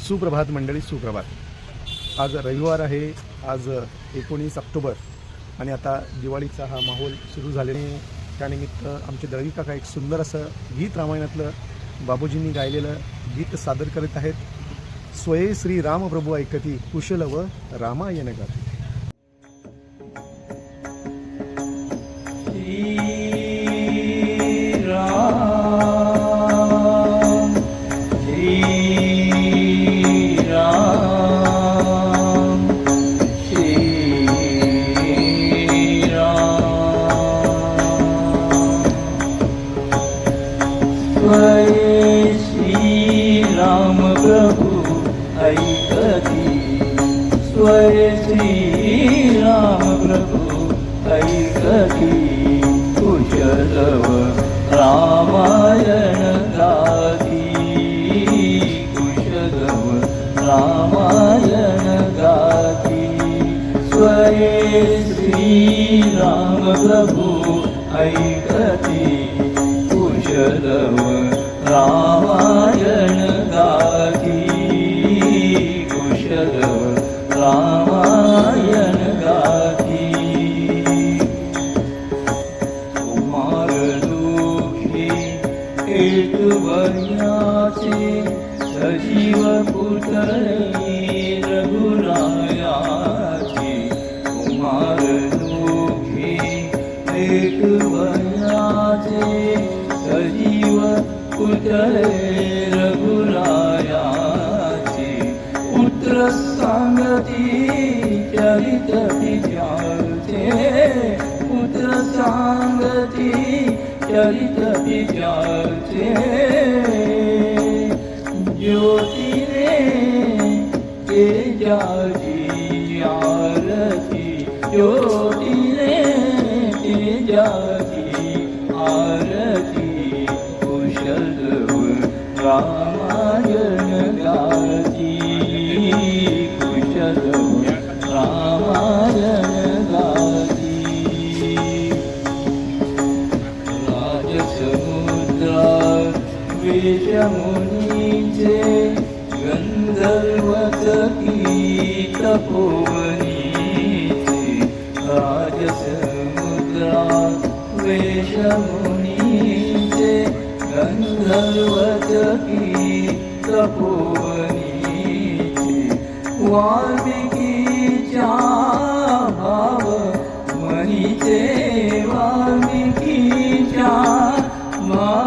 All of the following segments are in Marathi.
सुप्रभात मंडळी सुप्रभात. आज रविवार आहे आज एकोणीस ऑक्टोबर आणि आता दिवाळीचा हा माहोल सुरू झाल्याने त्यानिमित्त आमचे दळवी काका एक सुंदर असं गीत रामायणातलं बाबूजींनी गायलेलं गीत सादर करीत आहेत. स्वये श्री रामप्रभू ऐकती कुशल व रामायण गाती. स्वये श्रीराम प्रभु ऐकती कुशलव रामायण गाती कुशलव रामायण गाती स्वये श्रीराम प्रभु ऐकती कुशलव राम हेतुवर्याचे सजीव पुतळे रघुरायाचे कुमार एक हेतुवर्याचे सजीव पुतळे रघुरायाचे पुत्र सांगती चरित विचारचे पुत्र सांगती चरित विचारचे ज्योतिरे तेजाची आरती ज्योतिरे तेजाची आरती कुशल रामायण गाती कुशल मुद्रा वेशमुनि चे राजसमुद्रा वेषमुनीचे चे वाल्मीकि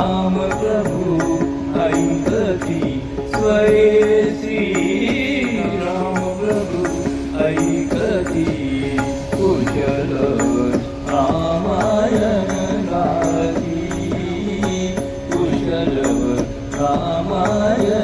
नाम प्रभु ऐकती स्वये श्री राम प्रभु ऐकती कुशल रामायण गाती. कुशल रामायण